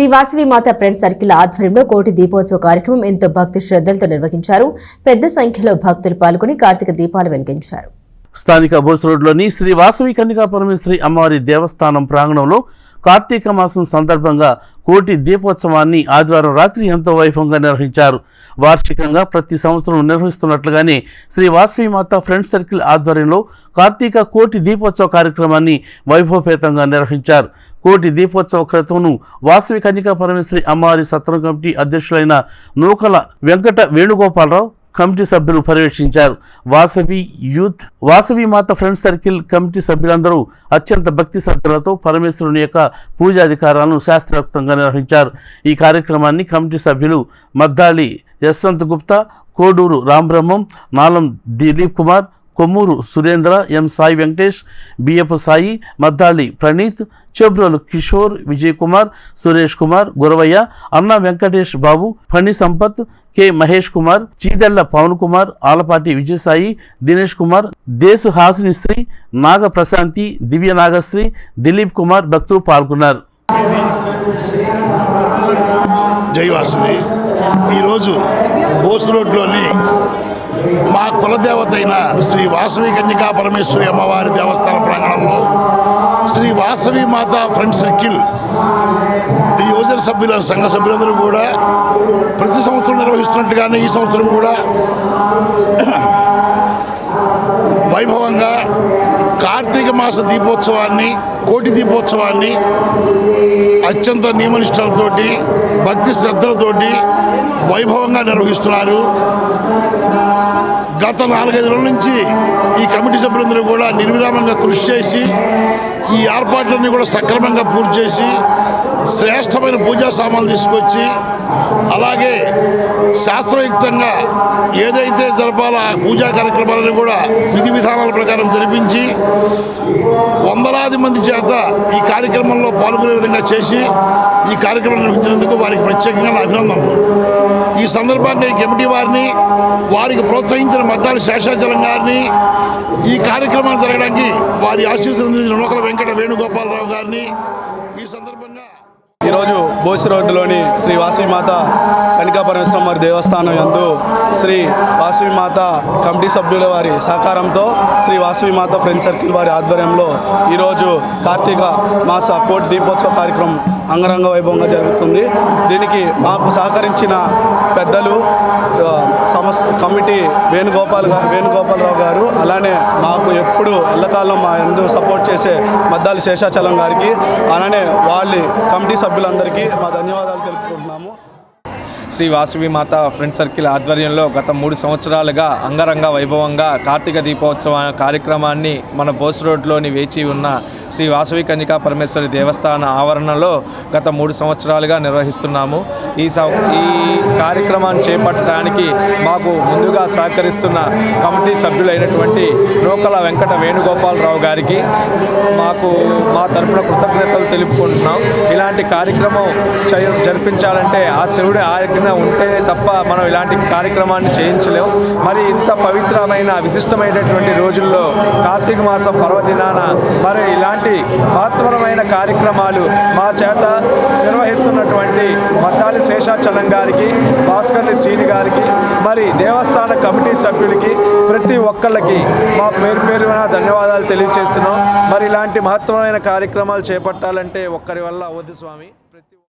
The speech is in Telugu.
శ్రీ వాసవి మాత ఫ్రెండ్ సర్కిల్ ఆధ్వర్యంలో కోటి దీపోత్సవ కార్యక్రమం ఎంతో భక్తి శ్రద్ధలతో నిర్వహించారు. పెద్ద సంఖ్యలో భక్తులు పాల్గొని కార్తీక దీపాలు వెలిగించారు. స్థానిక బోస్ రోడ్లోని శ్రీ వాసవి కన్నికా పరమేశ్వరి అమ్మవారి దేవస్థానం ప్రాంగణంలో కార్తీక మాసం సందర్భంగా కోటి దీపోత్సవాన్ని ఆదివారం రాత్రి ఎంతో వైభవంగా నిర్వహించారు. వార్షికంగా ప్రతి సంవత్సరం నిర్వహిస్తున్నట్లుగానే శ్రీ వాసవి మాత ఫ్రెండ్ సర్కిల్ ఆధ్వర్యంలో కార్తీక కోటి దీపోత్సవ కార్యక్రమాన్ని వైభవపేతంగా నిర్వహించారు. కోటి దీపోత్సవ క్రతువును వాసవి కన్యకా పరమేశ్వరి అమ్మవారి సత్రం కమిటీ అధ్యక్షులైన నూకల వెంకట వేణుగోపాలరావు కమిటీ సభ్యులు పర్యవేక్షించారు. వాసవి యూత్ వాసవి మాత ఫ్రెండ్ సర్కిల్ కమిటీ సభ్యులందరూ అత్యంత భక్తి శ్రద్ధలతో పరమేశ్వరుని యొక్క పూజాధికారాలను శాస్త్రోక్తంగా నిర్వహించారు. ఈ కార్యక్రమాన్ని కమిటీ సభ్యులు మద్దాళి యశ్వంత్ గుప్తా కోడూరు రాంబ్రహ్మం నాలం దిలీప్ కుమార్ కొమ్మూరు సురేంద్ర ఎం సాయి వెంకటేష్ బియ్యపు సాయి మద్దాళి ప్రణీత్ చెబ్రోలు కిషోర్ విజయ్ కుమార్ సురేష్ కుమార్ గురవయ్య అన్న వెంకటేష్ బాబు ఫణి సంపత్ కె మహేష్ కుమార్ చీదెళ్ళ పవన్ కుమార్ ఆలపాటి విజయసాయి దినేష్ కుమార్ దేశు హాసిని శ్రీ నాగ ప్రశాంతి దివ్య నాగశ్రీ దిలీప్ కుమార్ భక్తులు పాల్గొన్నారు. జైవాసుని ఈరోజు బోస్ రోడ్లోని మా కులదేవత అయిన శ్రీ వాసవి కన్యకా పరమేశ్వరి అమ్మవారి దేవస్థాన ప్రాంగణంలో శ్రీ వాసవి మాత ఫ్రెండ్ సర్కిల్ ఈ యువజన సభ్యుల సంఘ సభ్యులందరూ కూడా ప్రతి సంవత్సరం నిర్వహిస్తున్నట్టుగానే ఈ సంవత్సరం కూడా వైభవంగా కార్తీక మాస దీపోత్సవాన్ని కోటి దీపోత్సవాన్ని అత్యంత నియమనిష్టలతోటి భక్తి శ్రద్ధలతోటి వైభవంగా నిర్వహిస్తున్నారు. గత నాలుగైదు రోజుల నుంచి ఈ కమిటీ సభ్యులందరూ కూడా నిర్విరామంగా కృషి చేసి ఈ ఏర్పాట్లన్నీ కూడా సక్రమంగా పూర్తి చేసి శ్రేష్టమైన పూజా సామాన్లు తీసుకొచ్చి అలాగే శాస్త్రయుక్తంగా ఏదైతే జరపాలో ఆ పూజా కార్యక్రమాలను కూడా విధి విధానాల ప్రకారం జరిపించి వందలాది మంది చేత ఈ కార్యక్రమంలో పాల్గొనే విధంగా చేసి ఈ కార్యక్రమం నిర్వహించినందుకు వారికి ప్రత్యేకంగా నా అభినందనలు. ఈ సందర్భంగా కమిటీ వారిని వారికి ప్రోత్సహించిన మద్దాలి శేషాచలం గారిని ఈ కార్యక్రమాలు జరగడానికి వారి ఆశీస్సులు నూకల వెంకట వేణుగోపాలరావు గారిని ఈ సందర్భంగా ఈరోజు బోసి రోడ్డులోని శ్రీ వాసవిమాత కనికా పరమేశ్వరం వారి దేవస్థానం యందు శ్రీ వాసవిమాత కమిటీ సభ్యుల వారి సహకారంతో శ్రీ వాసవిమాత ఫ్రెండ్ సర్కిల్ వారి ఆధ్వర్యంలో ఈరోజు కార్తీక మాస కోటి దీపోత్సవ కార్యక్రమం అంగరంగ వైభవంగా జరుగుతుంది. దీనికి మాకు సహకరించిన పెద్దలు సమస్ కమిటీ వేణుగోపాల్ వేణుగోపాలరావు గారు అలానే మాకు ఎప్పుడు ఎల్లకాలం మా ఎందు సపోర్ట్ చేసే మద్దాలి శేషాచలం గారికి అలానే వాళ్ళ కమిటీ సభ్యులందరికీ మా ధన్యవాదాలు తెలుపుకుంటున్నాము. శ్రీ వాసవి మాత ఫ్రెండ్ సర్కిల్ ఆధ్వర్యంలో గత మూడు సంవత్సరాలుగా అంగరంగ వైభవంగా కార్తీక దీపోత్సవ కార్యక్రమాన్ని మన బోస్ రోడ్లోని వేచి ఉన్న శ్రీ వాసవి కన్యకా పరమేశ్వరి దేవస్థాన ఆవరణలో గత మూడు సంవత్సరాలుగా నిర్వహిస్తున్నాము. ఈ స ఈ కార్యక్రమాన్ని చేపట్టడానికి మాకు ముందుగా సహకరిస్తున్న కమిటీ సభ్యులైనటువంటి నూకల వెంకట వేణుగోపాలరావు గారికి మాకు మా తరపున కృతజ్ఞతలు తెలుపుకుంటున్నాం. ఇలాంటి కార్యక్రమం జరిపించాలంటే ఆ శివుడి ఆజ్ఞ ఉంటేనే తప్ప మనం ఇలాంటి కార్యక్రమాన్ని చేయించలేం. మరి ఇంత పవిత్రమైన విశిష్టమైనటువంటి రోజుల్లో కార్తీక మాసం పర్వదినాన మరి ఇలాంటి మహత్వరమైన కార్యక్రమాలు మా చేత నిర్వహిస్తున్నటువంటి మద్దాలి శేషాచలం గారికి భాస్కర్ని సీని గారికి మరి దేవస్థాన కమిటీ సభ్యులకి ప్రతి ఒక్కళ్ళకి మా పేరు పేరున ధన్యవాదాలు తెలియజేస్తున్నాం. మరి ఇలాంటి మహత్తరమైన కార్యక్రమాలు చేపట్టాలంటే ఒక్కరి వల్ల అవ్వదు స్వామి.